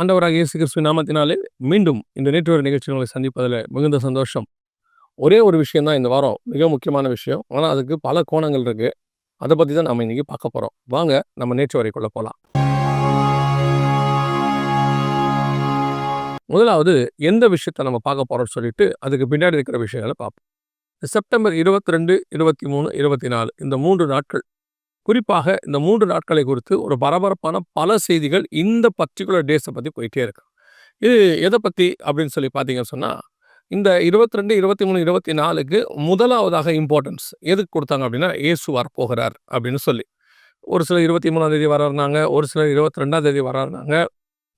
ஆண்டவராக இயேசு கிறிஸ்து நாமத்தினாலே மீண்டும் இந்த நேற்று நிகழ்ச்சி உங்களை சந்திப்பதில் மிகுந்த சந்தோஷம். ஒரே ஒரு விஷயம் தான் இந்த வாரம் மிக முக்கியமான விஷயம். ஆனால் அதுக்கு பல கோணங்கள் இருக்குது அதை பற்றி தான் நம்ம இன்றைக்கி பார்க்க போகிறோம் வாங்க நம்ம நேற்று வரைக்குள்ளே போகலாம் முதலாவது எந்த விஷயத்த நம்ம பார்க்க போகிறோம்னு சொல்லிட்டு அதுக்கு பின்னாடி இருக்கிற விஷயங்களை பார்ப்போம். செப்டம்பர் இருபத்தி ரெண்டு இருபத்தி மூணு இருபத்தி நாலு இந்த மூன்று நாட்கள் குறிப்பாக இந்த மூன்று நாட்களை குறித்து ஒரு பரபரப்பான பல செய்திகள் இந்த பர்டிகுலர் டேஸை பற்றி போயிட்டே இருக்கு. இது எதை பற்றி அப்படின்னு சொல்லி பார்த்தீங்கன்னு சொன்னால் இந்த இருபத்தி ரெண்டு இருபத்தி மூணு இருபத்தி நாலுக்கு முதலாவதாக இம்பார்ட்டன்ஸ் எதுக்கு கொடுத்தாங்க அப்படின்னா இயேசு வரப்போகிறார் அப்படின்னு சொல்லி. ஒரு சிலர் இருபத்தி மூணாம் தேதி வர்றாருனாங்க ஒரு சிலர் இருபத்தி ரெண்டாம் தேதி வர்றாருனாங்க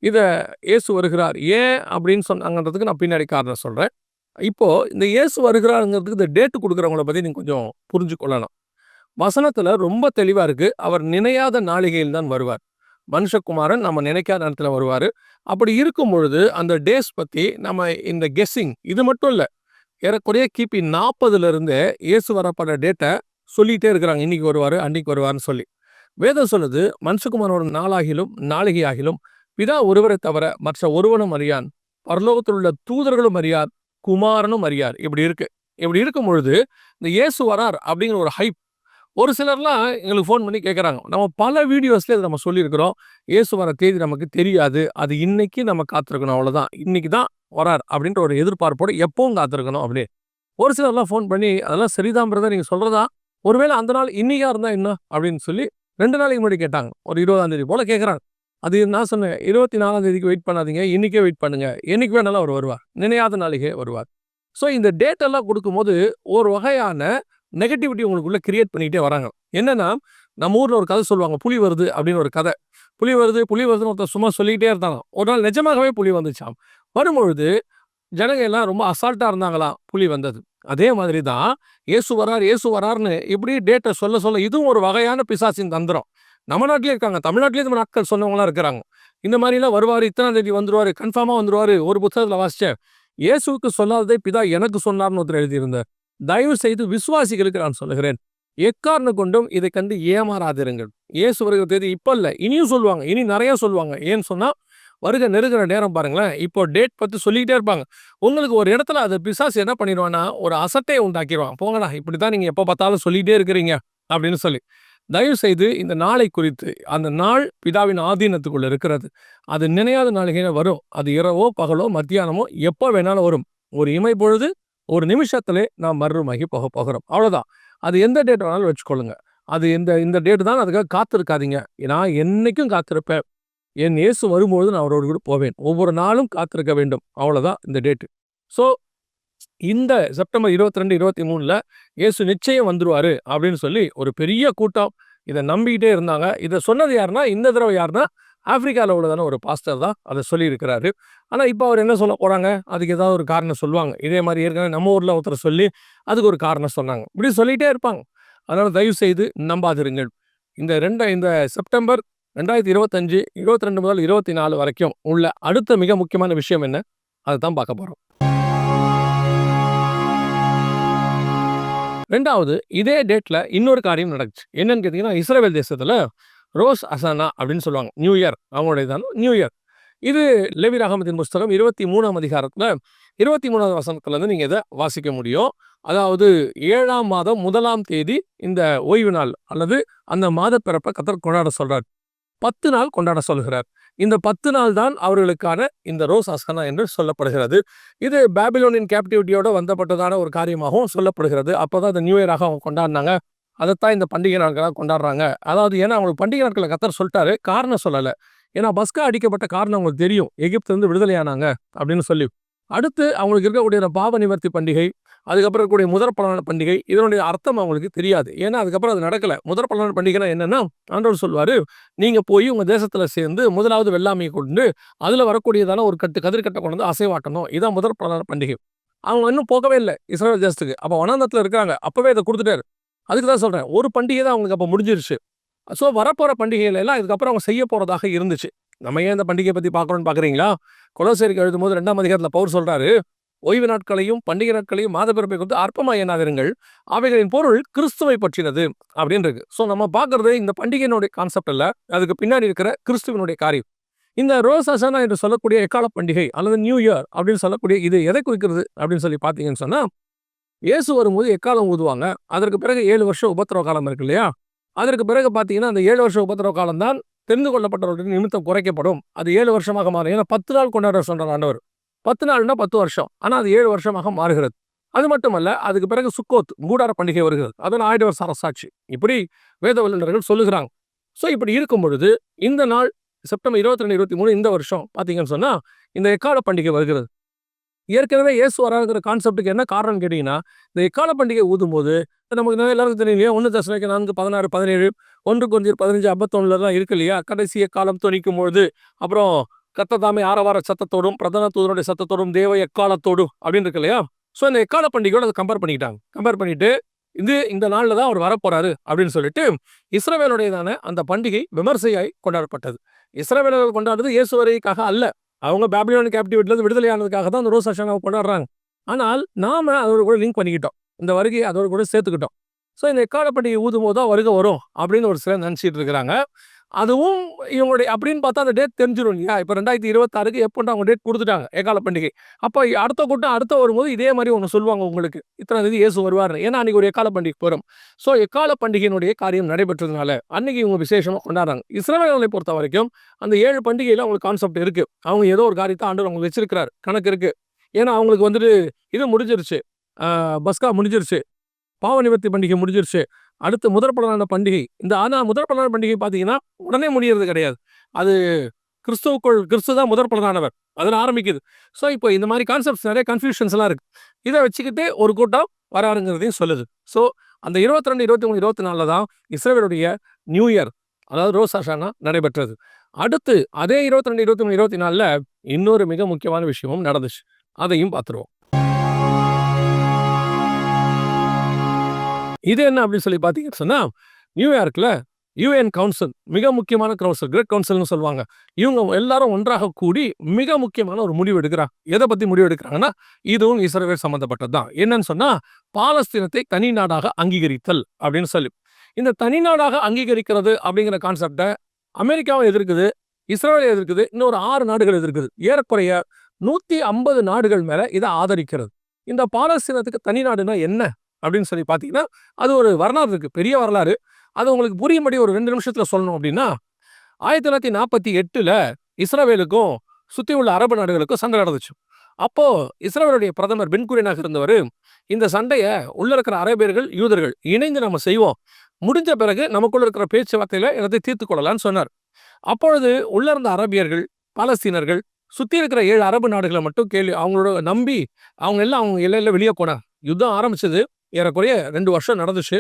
இதை இயேசு வருகிறார். ஏன் அப்படின்னு சொன்னாங்கன்றதுக்கு நான் பின்னாடி காரணம் சொல்கிறேன் இப்போது இந்த இயேசு வருகிறாருங்கிறதுக்கு இந்த டேட்டு கொடுக்குறவங்கள பற்றி நீங்கள் கொஞ்சம் புரிஞ்சு கொள்ளலாம் வசனத்துல ரொம்ப தெளிவா இருக்கு. அவர் நினையாத நாளிகையில் தான் வருவார். மனுஷகுமாரன் நம்ம நினைக்காத நேரத்துல வருவாரு. அப்படி இருக்கும் பொழுது அந்த டேஸ் பத்தி நம்ம இந்த கெஸ்ஸிங் இது மட்டும் இல்லை ஏறக்குறைய கிபி நாற்பதுல இருந்தே இயேசு வரப்பட டேட்டை சொல்லிகிட்டே இருக்கிறாங்க. இன்னைக்கு வருவார் அன்னைக்கு வருவார்னு சொல்லி. வேதம் சொல்லுது மனுஷகுமாரோட நாளாகிலும் நாளிகை ஆகிலும் பிதா ஒருவரை தவிர மற்ற ஒருவனும் அறியான். பரலோகத்தில் உள்ள தூதர்களும் அறியார் குமாரனும் அறியார். இப்படி இருக்கு. இப்படி இருக்கும் பொழுது இந்த இயேசு வரார் அப்படிங்கிற ஒரு ஹைப் ஒரு சிலர்லாம் எங்களுக்கு ஃபோன் பண்ணி கேட்குறாங்க நம்ம பல வீடியோஸ்லேயே இதை நம்ம சொல்லியிருக்கிறோம். இயேசு வர தேதி நமக்கு தெரியாது. அது இன்னைக்கு நம்ம காத்திருக்கணும். அவ்வளோதான் இன்னைக்கு தான் வரார் அப்படின்ற ஒரு எதிர்பார்ப்போடு எப்பவும் காத்திருக்கணும் அப்படி ஒரு சிலர்லாம் ஃபோன் பண்ணி அதெல்லாம் சரிதான் பிரதர் நீங்கள் சொல்கிறதா ஒருவேளை அந்த நாள் இன்னைக்கா இருந்தால் என்ன? அப்படின்னு சொல்லி ரெண்டு நாளைக்கு முன்னாடி கேட்டாங்க. ஒரு இருபதாம் தேதி போல் கேட்குறாங்க அது நான் சொன்னேன். இருபத்தி நாலாம் தேதிக்கு வெயிட் பண்ணாதீங்க. இன்றைக்கே வெயிட் பண்ணுங்க. என்னைக்கு வேணாலும் அவர் வருவார். நினையாத நாளைக்கே வருவார். ஸோ இந்த டேட்டெல்லாம் கொடுக்கும்போது ஒரு வகையான நெகட்டிவிட்டி உங்களுக்குள்ளே கிரியேட் பண்ணிகிட்டே வராங்க. என்னென்னா நம்ம ஊரில் ஒரு கதை சொல்லுவாங்க புலி வருது அப்படின்னு ஒரு கதை. புலி வருது புலி வருதுன்னு ஒருத்தர் சும்மா சொல்லிக்கிட்டே இருந்தாங்க ஒரு நாள் நிஜமாகவே புலி வந்துச்சாம். வரும்பொழுது ஜனங்க எல்லாம் ரொம்ப அசால்ட்டாக இருந்தாங்களாம் புலி வந்தது. அதே மாதிரி தான் ஏசு வரார் ஏசு வரார்னு இப்படி டேட்டை சொல்ல சொல்ல இதுவும் ஒரு வகையான பிசாசின் தந்திரம். நம்ம நாட்டிலே இருக்காங்க தமிழ்நாட்டிலே நம்ம நாட்கள் சொன்னவங்களாம் இருக்கிறாங்க. இந்த மாதிரிலாம் வருவார் இத்தனாம் தேதி வந்துருவார் கன்ஃபார்மாக வந்துருவார் ஒரு புத்தகத்தில் வாசிச்சேன். இயேசுக்கு சொல்லாததை பிதா எனக்கு சொன்னார்னு ஒருத்தர் எழுதியிருந்தார். தயவு செய்து விசுவாசிகளுக்கு நான் சொல்லுகிறேன். எக்காரணம் கொண்டும் இதை கண்டு ஏமாறாதிருங்கள். இயேசு வருகிற தேதி இப்போ இல்லை இனியும் சொல்லுவாங்க. இனி நிறைய சொல்லுவாங்க. ஏன்னு சொன்னால் வருக நெருங்கிற நேரம் பாருங்களேன். இப்போ டேட் பற்றி சொல்லிக்கிட்டே இருப்பாங்க. உங்களுக்கு ஒரு இடத்துல அது பிசாசு என்ன பண்ணிடுவான்னா ஒரு அசட்டையை உண்டாக்கிடுவான். போங்கடா இப்படி தான் நீங்கள் எப்போ பார்த்தாலும் சொல்லிகிட்டே இருக்கிறீங்க அப்படின்னு சொல்லி. தயவு செய்து இந்த நாளை குறித்து அந்த நாள் பிதாவின் ஆதீனத்துக்குள்ள இருக்கிறது. அது நினையாத நாளிகையில வரும். அது இரவோ பகலோ மத்தியானமோ எப்போ வேணாலும் வரும். ஒரு இமை பொழுது ஒரு நிமிஷத்திலே நாம் மறுமாகி போக போகிறோம். அவ்வளோதான் அது எந்த டேட் வேணாலும் வச்சுக்கொள்ளுங்க. அது இந்த இந்த டேட்டு தான் அதுக்காக காத்திருக்காதீங்க. நான் என்னைக்கும் காத்திருப்பேன். என் இயேசு வரும்பொழுது நான் அவரோடு கூட போவேன். ஒவ்வொரு நாளும் காத்திருக்க வேண்டும். அவ்வளோதான் இந்த டேட்டு ஸோ இந்த செப்டம்பர் இருபத்தி ரெண்டு இருபத்தி மூணில் இயேசு நிச்சயம் வந்துடுவார் அப்படின்னு சொல்லி ஒரு பெரிய கூட்டம் இதை நம்பிக்கிட்டே இருந்தாங்க. இதை சொன்னது யாருன்னா இந்த தடவை யாருன்னா ஆப்பிரிக்காவில் உள்ளதான ஒரு பாஸ்டர் தான் அதை சொல்லியிருக்கிறாரு. ஆனால் இப்போ அவர் என்ன சொல்ல போகிறாங்க அதுக்கு ஏதாவது ஒரு காரணம் சொல்லுவாங்க. இதே மாதிரி ஏற்கனவே நம்ம ஊரில் ஒருத்தர் சொல்லி அதுக்கு ஒரு காரணம் சொன்னாங்க. இப்படி சொல்லிகிட்டே இருப்பாங்க. அதனால் தயவு செய்து நம்பாதிருங்கள். இந்த ரெண்டு இந்த செப்டம்பர் ரெண்டாயிரத்தி இருபத்தஞ்சு இருபத்தி ரெண்டு முதல் இருபத்தி நாலு வரைக்கும் உள்ள அடுத்த மிக முக்கியமான விஷயம் என்ன? அதை தான் பார்க்க போகிறோம் ரெண்டாவது இதே டேட்டில் இன்னொரு காரியம் நடக்குச்சு என்னன்னு கேட்டிங்கன்னா இஸ்ரேல் தேசத்தில் ரோஸ் அசானா அப்படின்னு சொல்லுவாங்க. நியூ இயர் அவங்களுடைய தான் நியூ இயர். இது லெவி ராகமத்தின் புஸ்தகம் இருபத்தி மூணாம் அதிகாரத்தில் இருபத்தி மூணாவது வசனத்துலேருந்து நீங்கள் இதை வாசிக்க முடியும். அதாவது ஏழாம் மாதம் முதலாம் தேதி இந்த ஓய்வு நாள் அல்லது அந்த மாத பிறப்பை கத்தர் கொண்டாட சொல்கிறார் பத்து நாள் கொண்டாட சொல்கிறார். இந்த பத்து நாள் தான் அவர்களுக்கான இந்த ரோஸ் அசனா என்று சொல்லப்படுகிறது. இது பேபிலோனின் கேப்டிவிட்டியோட வந்தப்பட்டதான ஒரு காரியமாகவும் சொல்லப்படுகிறது. அப்போ தான் இந்த நியூ இயராக அவங்க கொண்டாடினாங்க. அதைத்தான் இந்த பண்டிகை நாட்களாக கொண்டாடுறாங்க. அதாவது ஏன்னா அவங்களுக்கு பண்டிகை நாட்களை கத்தர் சொல்லிட்டாரு. காரணம் சொல்லலை. ஏன்னா பஸ்கா அடிக்கப்பட்ட காரணம் அவங்களுக்கு தெரியும். எகிப்துலேருந்து விடுதலையானாங்க அப்படின்னு சொல்லி. அடுத்து அவங்களுக்கு இருக்கக்கூடிய பாவ நிவர்த்தி பண்டிகை அதுக்கப்புறம் இருக்கக்கூடிய முதற்பலனான பண்டிகை இதனுடைய அர்த்தம் அவங்களுக்கு தெரியாது. ஏன்னா அதுக்கப்புறம் அது நடக்கலை. முதற் பலனான பண்டிகைனா என்னென்னா ஆண்டவர் சொல்வார் நீங்கள் போய் உங்கள் தேசத்தில் சேர்ந்து முதலாவது வெள்ளாமையை கொண்டு அதில் வரக்கூடியதான ஒரு கட்டு கதிர்கட்டை கொண்டு வந்து அசைவாட்டணும். இதான் முதற் பலன பண்டிகை. அவங்க இன்னும் போகவே இல்லை. இஸ்ரேல் தேசத்துக்கு. அப்போ வனாந்தத்தில் இருக்காங்க அப்போவே இதை கொடுத்துட்டாரு. அதுக்கு தான் சொல்கிறேன் ஒரு பண்டிகை தான் அவங்களுக்கு அப்போ முடிஞ்சிருச்சு. ஸோ வரப்போகிற பண்டிகைகள் எல்லாம் இதுக்கப்புறம் அவங்க செய்ய போகிறதாக இருந்துச்சு. நம்ம ஏன் இந்த பண்டிகையை பற்றி பார்க்குறோன்னு பார்க்குறீங்களா? குலசேரிக்கு எழுதும் போது ரெண்டாம் அதிகாரத்தில் பவுர் சொல்கிறாரு ஓய்வு நாட்களையும் பண்டிகை நாட்களையும் மாதப்பிறப்பை கொடுத்து அற்பமாக எண்ணாதிருங்கள். அவைகளின் பொருள் கிறிஸ்துவை பற்றினது அப்படின்றது. ஸோ நம்ம பார்க்கறது இந்த பண்டிகையினுடைய கான்செப்ட் இல்லை அதுக்கு பின்னாடி இருக்கிற கிறிஸ்துவனுடைய காரியம். இந்த ரோஸ் அசனா என்று சொல்லக்கூடிய எக்கால பண்டிகை அல்லது நியூ இயர் அப்படின்னு சொல்லக்கூடிய இது எதை குறிக்கிறது அப்படின்னு சொல்லி பார்த்தீங்கன்னு சொன்னா இயேசு வரும்போது எக்காலம் ஊதுவாங்க? அதற்கு பிறகு ஏழு வருஷம் உபத்திரவ காலம் இருக்கு இல்லையா? அதற்கு பிறகு பார்த்தீங்கன்னா அந்த ஏழு வருஷம் உபத்திரவ காலம் தான் தெரிந்து கொள்ளப்பட்டவர்களின் நிமித்தம் குறைக்கப்படும். அது ஏழு வருஷமாக மாறும். ஏன்னா பத்து நாள் கொண்டாட சொல்றார் ஆண்டவர். பத்து நாள்னா பத்து வருஷம். ஆனால் அது ஏழு வருஷமாக மாறுகிறது. அது மட்டுமல்ல அதுக்கு பிறகு சுக்கோத் கூடார பண்டிகை வருகிறது. அதன் ஆயிரம் வருஷ அரசாட்சி இப்படி வேத வல்லுநர்கள் சொல்லுகிறாங்க. ஸோ இப்படி இருக்கும் பொழுது இந்த நாள் செப்டம்பர் இருபத்தி ரெண்டு இருபத்தி மூணு இந்த வருஷம் பார்த்தீங்கன்னு சொன்னால் இந்த எக்கால பண்டிகை வருகிறது. ஏற்கனவே இயேசு வராங்கிற கான்செப்ட்டுக்கு என்ன காரணம் கேட்டிங்கன்னா இந்த எக்கால பண்டிகை ஊதும் போது நமக்கு நிறைய எல்லாருக்கும் தெரியும் இல்லையா? ஒன்று தசனைக்கு நான்கு பதினாறு பதினேழு ஒன்று கொஞ்சம் பதினஞ்சு ஐம்பத்தொன்னுலாம் இருக்கு இல்லையா கடைசிய காலம் துணிக்கும் பொழுது அப்புறம் கத்ததாமே ஆரவார சத்தத்தோடும் பிரதான தூதனுடைய சத்தத்தோடும் தேவ எக்காலத்தோடும் அப்படின்னு இருக்கு இல்லையா? ஸோ இந்த எக்கால பண்டிகையோட அதை கம்பேர் பண்ணிக்கிட்டாங்க. கம்பேர் பண்ணிட்டு இது இந்த நாளில் தான் அவர் வரப்போறாரு அப்படின்னு சொல்லிட்டு இஸ்ரவேலுடையதான அந்த பண்டிகை விமர்சையாய் கொண்டாடப்பட்டது. இஸ்ரவேலர்கள் கொண்டாடுறது இயேசு வரைக்காக அல்ல. அவங்க பேபிலியோன் கேப்டிவிட்டிலேருந்து விடுதலை ஆனதுக்காக தான் அந்த ரோஸ் அஷானாவை கொண்டாடுறாங்க. ஆனால் நாம அதோட கூட லிங்க் பண்ணிக்கிட்டோம். இந்த வருகையை அதோட கூட சேர்த்துக்கிட்டோம். ஸோ இந்த எக்கால பண்டிகை ஊதும் போது தான் வருகை வரும் அப்படின்னு ஒரு சிலர் நினச்சிட்டு இருக்கிறாங்க. அதுவும் இவங்களுடைய அப்படின்னு பார்த்தா அந்த டேட் தெரிஞ்சிடும் இல்லையா? இப்போ ரெண்டாயிரத்தி இருபத்தாறுக்கு எப்போண்டா அவங்க டேட் கொடுத்துட்டாங்க ஏகால பண்டிகை. அப்போ அடுத்த கூட்டம் அடுத்த வரும்போது இதே மாதிரி ஒன்று சொல்லுவாங்க உங்களுக்கு. இத்தனை தேதி இயேசு வருவார் ஏன்னா அன்றைக்கி ஒரு எக்கால பண்டிகை போகிறோம் ஸோ எக்கால பண்டிகையினுடைய காரியம் நடைபெற்றதுனால அன்றைக்கி இவங்க விசேஷமாக கொண்டாடுறாங்க. இஸ்ரேலை பொறுத்த வரைக்கும் அந்த ஏழு பண்டிகையில் அவங்களுக்கு கான்செப்ட் இருக்குது அவங்க ஏதோ ஒரு காரியத்தை ஆண்டு அவங்களுக்கு வச்சிருக்கிறார். கணக்கு இருக்குது ஏன்னா அவங்களுக்கு வந்துட்டு இது முடிஞ்சிருச்சு. பஸ்கா முடிஞ்சிருச்சு. பாவ நிவர்த்தி பண்டிகை முடிஞ்சிருச்சு. அடுத்து முதற்பலனான பண்டிகை. இந்த ஆனால் முதற்பலனான பண்டிகை பார்த்தீங்கன்னா உடனே முடியறது கிடையாது. அது கிறிஸ்துவுக்குள் கிறிஸ்து தான் முதற்பலனானவர் அதில் ஆரம்பிக்குது. ஸோ இப்போ இந்த மாதிரி கான்செப்ட்ஸ் நிறைய கன்ஃபியூஷன்ஸ்லாம் இருக்குது இதை வச்சுக்கிட்டு ஒரு கூட்டம் வராருங்கிறதையும் சொல்லுது. ஸோ அந்த இருபத்தி ரெண்டு இருபத்தி மூணு இருபத்தி நாலில் தான் இஸ்ரேலுடைய நியூ இயர் அதாவது ரோஸ் ஆஷானா நடைபெற்றது. அடுத்து அதே இருபத்தி ரெண்டு இருபத்தி மூணு இருபத்தி நாலில் இன்னொரு மிக முக்கியமான விஷயமும் நடந்துச்சு. அதையும் பார்த்துருவோம். இது என்ன அப்படின்னு சொல்லி பார்த்தீங்கன்னு சொன்னால் நியூயார்க்கில் யூஎன் கவுன்சில் மிக முக்கியமான கவுன்சில் கிரேட் கவுன்சில்னு சொல்லுவாங்க. இவங்க எல்லாரும் ஒன்றாக கூடி மிக முக்கியமான ஒரு முடிவு எடுக்கிறாங்க. எதை பற்றி முடிவு எடுக்கிறாங்கன்னா இதுவும் இஸ்ரேல் சம்மந்தப்பட்டது தான் என்னன்னு சொன்னால் பாலஸ்தீனத்தை தனி நாடாக அங்கீகரித்தல் அப்படின்னு சொல்லி. இந்த தனி நாடாக அங்கீகரிக்கிறது அப்படிங்கிற கான்செப்டை அமெரிக்காவும் எதிர்க்குது இஸ்ரேல் எதிர்க்குது இன்னொரு ஆறு நாடுகள் எதிர்க்குது. ஏறக்குறைய நூற்றி ஐம்பது நாடுகள் மேலே இதை ஆதரிக்கிறது. இந்த பாலஸ்தீனத்துக்கு தனி நாடுனா என்ன? அப்படின்னு சொல்லி பார்த்தீங்கன்னா அது ஒரு வரலாறு இருக்குது பெரிய வரலாறு. அது உங்களுக்கு புரியும்படி ஒரு ரெண்டு நிமிஷத்தில் சொல்லணும் அப்படின்னா ஆயிரத்தி தொள்ளாயிரத்தி நாற்பத்தி எட்டில் இஸ்ரேலுக்கும் சுற்றி உள்ள அரபு நாடுகளுக்கும் சண்டை நடந்துச்சு. அப்போது இஸ்ரேலுடைய பிரதமர் பென்குரியனாக இருந்தவர் இந்த சண்டையை உள்ளே இருக்கிற அரேபியர்கள் யூதர்கள் இணைந்து நம்ம செய்வோம். முடிஞ்ச பிறகு நமக்குள்ள இருக்கிற பேச்சுவார்த்தையில் இடத்தை தீர்த்து கொள்ளலாம்னு சொன்னார். அப்பொழுது உள்ளே இருந்த அரபியர்கள் பாலஸ்தீனர்கள் சுற்றி இருக்கிற ஏழு அரபு நாடுகளை மட்டும் கேள்வி அவங்களோட நம்பி அவங்க எல்லாம் அவங்க எல்லையில் வெளியே போனார் யுத்தம் ஆரம்பிச்சது. ஏறக்குறைய ரெண்டு வருஷம் நடந்துச்சு.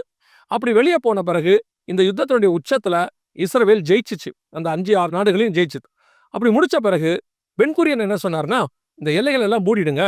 அப்படி வெளியே போன பிறகு இந்த யுத்தத்தினுடைய உச்சத்தில் இஸ்ரேல் ஜெயிச்சிச்சு. அந்த அஞ்சு ஆறு நாடுகளையும் ஜெயிச்சுது. அப்படி முடிச்ச பிறகு பென்குரியன் என்ன சொன்னார்னா இந்த எல்லைகள் எல்லாம் மூடிடுங்க.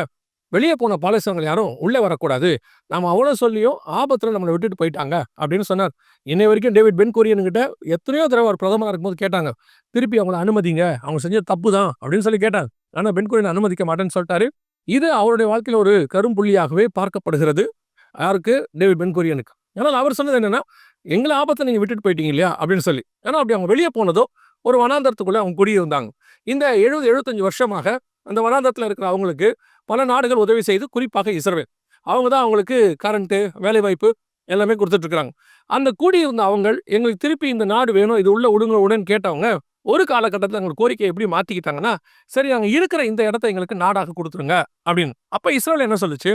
வெளியே போன பாலஸ்தீனங்கள் யாரும் உள்ளே வரக்கூடாது. நம்ம அவ்வளோ சொல்லியும் ஆபத்தில் நம்மளை விட்டுட்டு போயிட்டாங்க. அப்படின்னு சொன்னார். இன்னை வரைக்கும் டேவிட் பென்குரியனுங்கிட்ட எத்தனையோ தடவை ஒரு பிரதமராக இருக்கும்போது கேட்டாங்க திருப்பி அவங்கள அனுமதிங்க. அவங்க செஞ்ச தப்பு தான். அப்படின்னு சொல்லி கேட்டாங்க ஆனால் பென்குரியன் அனுமதிக்க மாட்டேன்னு சொல்லிட்டாரு. இது அவருடைய வாழ்க்கையில் ஒரு கரும்புள்ளியாகவே பார்க்கப்படுகிறது. யாருக்கு? டேவிட் பென்குரியனுக்கு ஏன்னா அவர் சொன்னது என்னென்னா எங்களை ஆபத்தை நீங்கள் விட்டுட்டு போயிட்டீங்க இல்லையா? அப்படின்னு சொல்லி. ஏன்னா அப்படி அவங்க வெளியே போனதோ ஒரு வனாந்தரத்துக்குள்ளே அவங்க குடியிருந்தாங்க. இந்த எழுபது எழுபத்தஞ்சு வருஷமாக அந்த வனாந்தரத்தில் இருக்கிற அவங்களுக்கு பல நாடுகள் உதவி செய்து குறிப்பாக இஸ்ரேல் அவங்க தான் அவங்களுக்கு கரண்ட்டு வேலைவாய்ப்பு எல்லாமே கொடுத்துட்ருக்குறாங்க அந்த கூடியிருந்த அவங்க எங்களுக்கு திருப்பி இந்த நாடு வேணும் இது உள்ள விடுங்க உடனே கேட்டவங்க ஒரு காலகட்டத்தில் எங்கள் கோரிக்கையை எப்படி மாற்றிக்கிட்டாங்கன்னா சரி நாங்கள் இருக்கிற இந்த இடத்த எங்களுக்கு நாடாக கொடுத்துருங்க அப்படின்னு. அப்போ இஸ்ரேல் என்ன சொல்லுச்சு?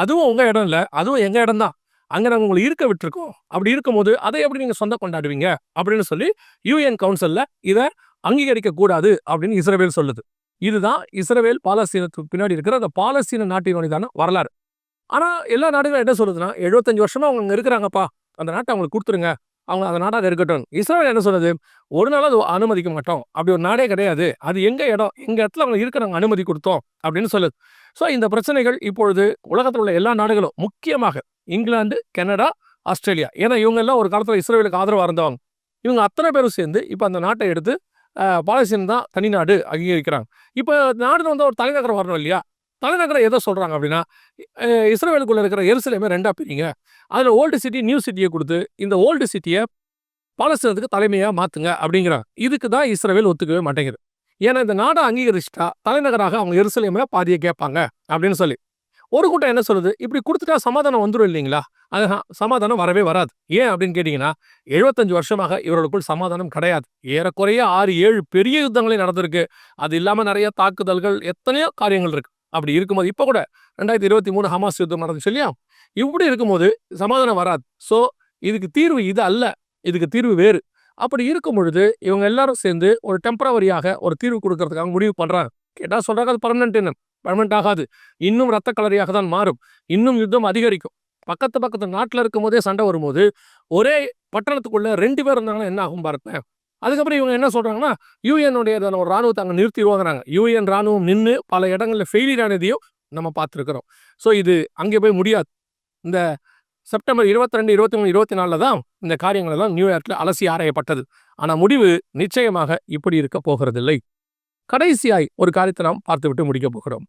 அதுவும் உங்கள் இடம் இல்லை அதுவும் எங்கள் இடம் தான் அங்கே நாங்கள் உங்களை இருக்க விட்டுருக்கோம். அப்படி இருக்கும்போது அதை எப்படி நீங்கள் சொந்த கொண்டாடுவீங்க? அப்படின்னு சொல்லி யூஎன் கவுன்சிலில் இதை அங்கீகரிக்க கூடாது அப்படின்னு இஸ்ரேவேல் சொல்லுது. இதுதான் இஸ்ரேவேல் பாலஸ்தீனத்துக்கு பின்னாடி இருக்கிற அந்த பாலஸ்தீன நாட்டினுடையதான வரலாறு. ஆனால் எல்லா நாடுகளும் என்ன சொல்லுதுன்னா எழுபத்தஞ்சு வருஷமா அவங்க அங்கே இருக்கிறாங்கப்பா. அந்த நாட்டை அவங்களுக்கு கொடுத்துருங்க. அவங்க அந்த நாடாக இருக்கட்டும். இஸ்ரேல் என்ன சொல்லுது ஒரு நாள் அது அனுமதிக்க மாட்டோம். அப்படி ஒரு நாடே கிடையாது. அது எங்கள் இடம்? எங்கள் இடத்துல அவங்க இருக்க நாங்கள் அனுமதி கொடுத்தோம் அப்படின்னு சொல்லுது. ஸோ இந்த பிரச்சனைகள் இப்பொழுது உலகத்தில் உள்ள எல்லா நாடுகளும் முக்கியமாக இங்கிலாந்து கனடா ஆஸ்திரேலியா. ஏன்னா இவங்க எல்லாம் ஒரு காலத்தில் இஸ்ரேலுக்கு ஆதரவாக இருந்தவங்க. இவங்க அத்தனை பேரும் சேர்ந்து இப்போ அந்த நாட்டை எடுத்து பாலஸ்தீன் தான் தனி நாடு அங்கீகரிக்கிறாங்க. இப்போ நாடு வந்து ஒரு தலைநகரம் வரணும் இல்லையா? தலைநகரம் எதை சொல்கிறாங்க அப்படின்னா இஸ்ரேலுக்குள்ளே இருக்கிற எருசலேமே ரெண்டாக பிரிங்க. அதில் ஓல்டு சிட்டி நியூ சிட்டியை கொடுத்து இந்த ஓல்டு சிட்டியை பாலஸ்தீனத்துக்கு தலைமையாக மாற்றுங்க அப்படிங்கிறாங்க இதுக்கு தான் இஸ்ரேல் ஒத்துக்கவே மாட்டேங்குது. ஏன்னா இந்த நாடை அங்கீகரிச்சிட்டா தலைநகராக அவங்க எருசலேமில் பாதியை கேட்பாங்க அப்படின்னு சொல்லி. ஒரு கூட்டம் என்ன சொல்லுது? இப்படி கொடுத்துட்டா சமாதானம் வந்துடும் இல்லைங்களா? அது சமாதானம் வரவே வராது. ஏன் அப்படின்னு கேட்டிங்கன்னா எழுபத்தஞ்சு வருஷமாக இவர்களுக்குள் சமாதானம் கிடையாது. ஏறக்குறைய ஆறு ஏழு பெரிய யுத்தங்களே நடந்திருக்கு. அது இல்லாமல் நிறைய தாக்குதல்கள் எத்தனையோ காரியங்கள் இருக்கு. அப்படி இருக்கும்போது இப்போ கூட ரெண்டாயிரத்தி இருபத்தி மூணு ஹமாஸ் யுத்தம் நடந்துச்சு இல்லையா? இப்படி இருக்கும்போது சமாதானம் வராது. ஸோ இதுக்கு தீர்வு இது அல்ல. இதுக்கு தீர்வு வேறு. அப்படி இருக்கும் பொழுது இவங்க எல்லாரும் சேர்ந்து ஒரு டெம்பரவரியாக ஒரு தீர்வு கொடுக்கறதுக்காக முடிவு பண்ணுறாங்க கேட்டால் சொல்கிறாங்க அது பர்மனன்ட் என்ன? பர்மனன்ட் ஆகாது. இன்னும் ரத்த கலரியாக தான் மாறும். இன்னும் யுத்தம் அதிகரிக்கும். பக்கத்து பக்கத்து நாட்டில் இருக்கும் போதே சண்டை வரும்போது ஒரே பட்டணத்துக்குள்ளே ரெண்டு பேர் இருந்தாங்கன்னா என்ன ஆகும் பாருங்க அதுக்கப்புறம் இவங்க என்ன சொல்கிறாங்கன்னா யூஎனுடைய ஒரு ராணுவத்தை அங்கே நிறுத்திடுவாங்கிறாங்க. யூஎன் ராணுவம் நின்று பல இடங்களில் ஃபெயிலியர் ஆனதையும் நம்ம பார்த்துருக்குறோம். ஸோ இது அங்கே போய் முடியாது. இந்த செப்டம்பர் இருபத்தி ரெண்டு இருபத்தி மூணு இருபத்தி நாலில் தான் இந்த காரியங்கள் எல்லாம் நியூயார்க்கில் அலசி ஆராயப்பட்டது. ஆனால் முடிவு நிச்சயமாக இப்படி இருக்க போகிறதில்லை. கடைசியாய் ஒரு காரியத்தை நாம் பார்த்துவிட்டு முடிக்க போகிறோம்.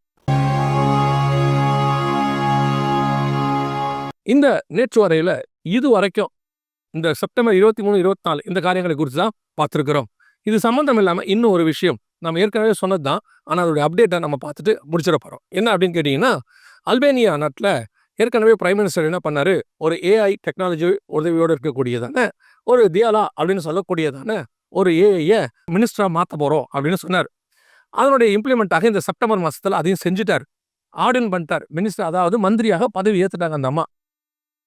இந்த நேற்று வரையில் இது வரைக்கும் இந்த செப்டம்பர் இருபத்தி மூணு இருபத்தி நாலு இந்த காரியங்களை குறித்து தான் பார்த்துருக்குறோம். இது சம்மந்தம் இல்லாமல் இன்னும் ஒரு விஷயம். நம்ம ஏற்கனவே சொன்னது தான் ஆனால் அதோடைய அப்டேட்டை நம்ம பார்த்துட்டு முடிச்சிட போகிறோம் என்ன அப்படின்னு கேட்டிங்கன்னா அல்பேனியா நாட்டில் ஏற்கனவே பிரைம் மினிஸ்டர் என்ன பண்ணாரு? ஒரு ஏஐ டெக்னாலஜி உதவியோடு இருக்கக்கூடியதான ஒரு தியாலா அப்படின்னு சொல்லக்கூடியதான ஒரு ஏஐயை மினிஸ்டராக மாற்ற போகிறோம் அப்படின்னு சொன்னார். அதனுடைய இம்ப்ளிமெண்ட்டாக இந்த செப்டம்பர் மாதத்தில் அதையும் செஞ்சுட்டார். ஆர்டன் பண்ணிட்டார். மினிஸ்டர் அதாவது மந்திரியாக பதவி ஏற்றுட்டாங்க அந்த அம்மா.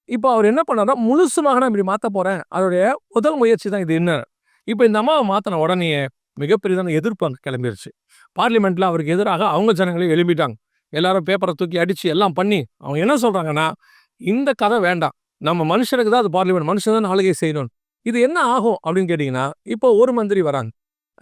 இப்போ அவர் என்ன பண்ணார்னா முழுசுமாக நான் இப்படி மாற்ற போகிறேன் அவருடைய முதல் முயற்சி தான் இது என்ன? இப்போ இந்த அம்மாவை மாற்றின உடனே மிகப்பெரியதான எதிர்ப்பு அங்கே கிளம்பிருச்சு. பார்லிமெண்ட்டில் அவருக்கு எதிராக அவங்க ஜனங்களையும் எழுப்பிட்டாங்க எல்லாரும் பேப்பரை தூக்கி அடித்து எல்லாம் பண்ணி அவங்க என்ன சொல்கிறாங்கன்னா இந்த கதை வேண்டாம். நம்ம மனுஷனுக்கு தான் அது பார்லிமெண்ட் மனுஷன் தான் ஆளுகை செய்யணும். இது என்ன ஆகும் அப்படின்னு கேட்டிங்கன்னா இப்போ ஒரு மந்திரி வராங்க.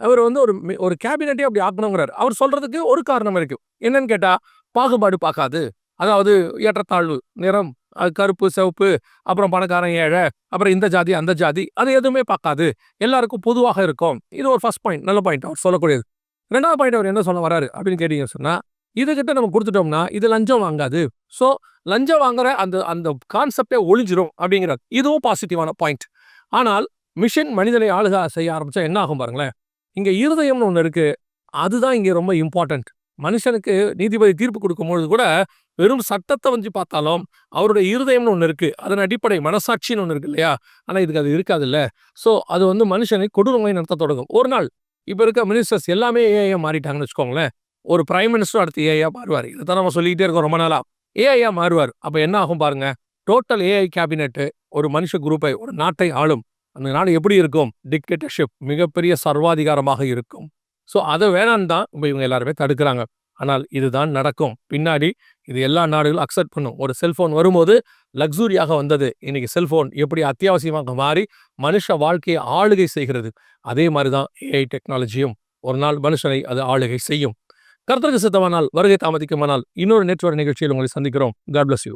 அவர் வந்து ஒரு ஒரு கேபினட்டே அப்படி ஆக்கணுங்கிறார். அவர் சொல்றதுக்கு ஒரு காரணம் இருக்கு. என்னன்னு கேட்டா பாகுபாடு பார்க்காது. அதாவது ஏற்றத்தாழ்வு நிறம் கருப்பு சிவப்பு அப்புறம் பணக்காரன் ஏழை அப்புறம் இந்த ஜாதி அந்த ஜாதி அது எதுவுமே பார்க்காது. எல்லாருக்கும் பொதுவாக இருக்கும். இது ஒரு ஃபர்ஸ்ட் பாயிண்ட் நல்ல பாயிண்ட் அவர் சொல்லக்கூடியது. ரெண்டாவது பாயிண்ட் அவர் என்ன சொல்ல வராரு அப்படின்னு கேட்டீங்க சொன்னால் இதுகிட்ட நம்ம கொடுத்துட்டோம்னா இது லஞ்சம் வாங்காது. ஸோ லஞ்சம் வாங்குற அந்த அந்த கான்செப்டே ஒழிஞ்சிரும் அப்படிங்கிறார். இதுவும் பாசிட்டிவான பாயிண்ட் ஆனால் மிஷின் மனிதனை ஆளுக செய்ய ஆரம்பிச்சா என்ன ஆகும் பாருங்களேன். இங்கே இருதயம்னு ஒன்று இருக்கு. அதுதான் இங்கே ரொம்ப இம்பார்ட்டன்ட் மனுஷனுக்கு நீதிபதி தீர்ப்பு கொடுக்கும்பொழுது கூட வெறும் சட்டத்தை வந்து பார்த்தாலும் அவருடைய இருதயம்னு ஒன்று இருக்கு. அதன் அடிப்படை மனசாட்சின்னு ஒன்று இருக்கு இல்லையா? ஆனால் இதுக்கு அது இருக்காது இல்லை ஸோ அது வந்து மனுஷனை கொடூரங்களை நடத்த தொடங்கும். ஒரு நாள் இப்போ இருக்க மினிஸ்டர்ஸ் எல்லாமே ஏஐயா மாறிட்டாங்கன்னு வச்சுக்கோங்களேன். ஒரு பிரைம் மினிஸ்டர் அடுத்து ஏஐயா மாறுவார். இதை தான் நம்ம சொல்லிக்கிட்டே இருக்கோம் ரொம்ப நாளா. ஏஐயா மாறுவார். அப்போ என்ன ஆகும் பாருங்க? டோட்டல் ஏஐ கேபினெட்டு ஒரு மனுஷ குரூப்பை ஒரு நாட்டை ஆளும். அந்த நாடு எப்படி இருக்கும்? டிக்டேட்டர்ஷிப் மிகப்பெரிய சர்வாதிகாரமாக இருக்கும். ஸோ அதை வேணான்னு தான் இப்போ இவங்க எல்லாருமே தடுக்கிறாங்க. ஆனால் இதுதான் நடக்கும். பின்னாடி இது எல்லா நாடுகளும் அக்செப்ட் பண்ணும். ஒரு செல்ஃபோன் வரும்போது லக்ஸூரியாக வந்தது. இன்னைக்கு செல்ஃபோன் எப்படி அத்தியாவசியமாக மாறி மனுஷ வாழ்க்கையை ஆளுகை செய்கிறது? அதே மாதிரி தான் ஏஐ டெக்னாலஜியும் ஒரு நாள் மனுஷனை அது ஆளுகை செய்யும். கர்த்தருக்கு சித்தமானால் வருகை தாமதிக்குமானால் இன்னொரு நெட்வொர்க் நிகழ்ச்சியில் உங்களை சந்திக்கிறோம். God bless you